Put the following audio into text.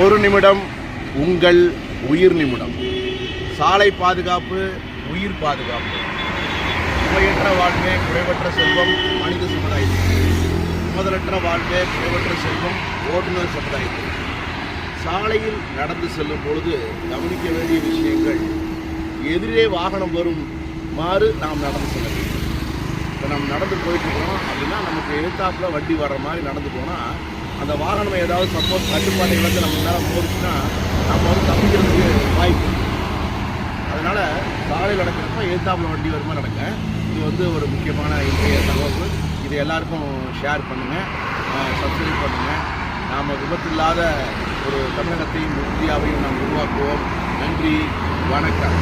ஒரு நிமிடம் உங்கள் உயிர் நிமிடம். சாலை பாதுகாப்பு உயிர் பாதுகாப்பு. சுமையற்ற வாழ்வே குறைவற்ற செல்வம் மனித சமுதாயத்தில் முதலற்ற வாழ்வே குறைவற்ற செல்வம் ஓட்டுநர் சமுதாயத்தில் சாலையில் நடந்து செல்லும் பொழுது கவனிக்க வேண்டிய விஷயங்கள் எதிரே வாகனம் வரும் மாறு நாம் நடந்து செல்ல வேண்டும். இப்போ நம்ம நடந்து போயிட்டு இருக்கிறோம் அப்படின்னா நமக்கு எழுத்தாப்பில் வண்டி வர்ற மாதிரி நடந்து போனால் அந்த வாகனம் ஏதாவது சப்போஸ் கட்டுப்பாட்டை வந்து நம்ம மேலே போச்சுன்னா நம்ம வந்து தப்பிக்கிறதுக்கு வாய்ப்பு அதனால் சாலையில் நடக்கிறப்ப எதிர்த்தாப்புல வண்டி வருமா நடக்க இது வந்து ஒரு முக்கியமான இன்றைய தகவல் இது எல்லாருக்கும் ஷேர் பண்ணுங்கள் சப்ஸ்கிரைப் பண்ணுங்கள் நாம் விபத்தில்லாத ஒரு தமிழகத்தையும் இந்தியாவையும் நாம் உருவாக்குவோம். நன்றி வணக்கம்.